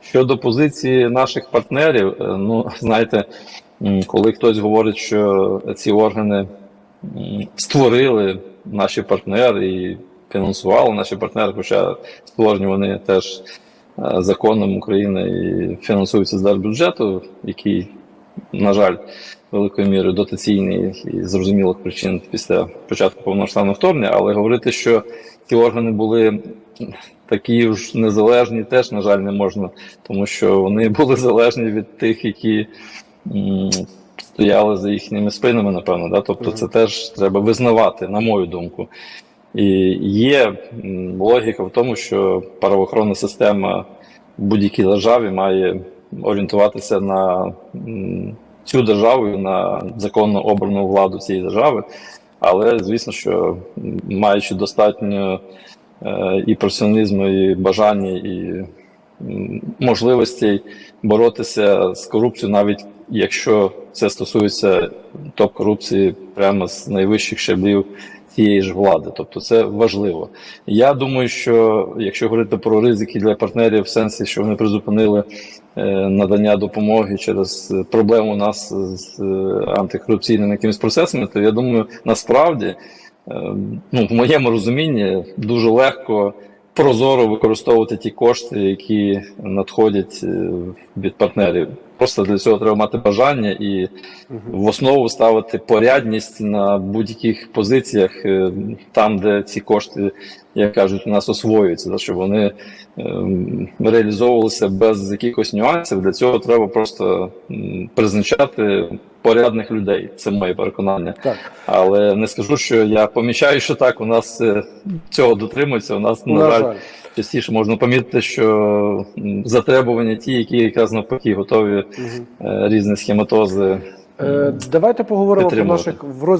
Щодо позиції наших партнерів, е, ну знаєте, коли хтось говорить, що ці органи створили наші партнери і фінансували наші партнери, хоча створені вони теж е, законом України і фінансуються з держбюджету, який, на жаль, великою мірою дотаційний і зрозумілих причин після початку повномасштабного вторгнення, але говорити, що ці органи були такі ж незалежні, теж, на жаль, не можна, тому що вони були залежні від тих, які стояли за їхніми спинами, напевно. Да? Тобто це теж треба визнавати, на мою думку. І є логіка в тому, що правоохоронна система в будь-якій державі має орієнтуватися на цю державу, на законно обрану владу цієї держави. Але звісно, що маючи достатньо е, і професіоналізму, і бажання, і можливостей боротися з корупцією, навіть якщо це стосується топ-корупції прямо з найвищих щаблів цієї ж влади. Тобто це важливо. Я думаю, що якщо говорити про ризики для партнерів, в сенсі, що вони призупинили е, надання допомоги через проблему у нас з е, антикорупційними якимись процесами, то я думаю, насправді, е, ну, в моєму розумінні, дуже легко прозоро використовувати ті кошти, які надходять е, від партнерів. Просто для цього треба мати бажання і в основу ставити порядність на будь-яких позиціях, е, там, де ці кошти, як кажуть, у нас освоюються, щоб вони ем, реалізовувалися без якихось нюансів. Для цього треба просто призначати порядних людей. Це моє переконання. Так. Але не скажу, що я помічаю, що так у нас е, цього дотримуються. У нас на, На жаль, жаль. Частіше можна помітити, що затребування ті, які якраз навпаки готові угу. різні схематози. Е, давайте поговоримо про наших в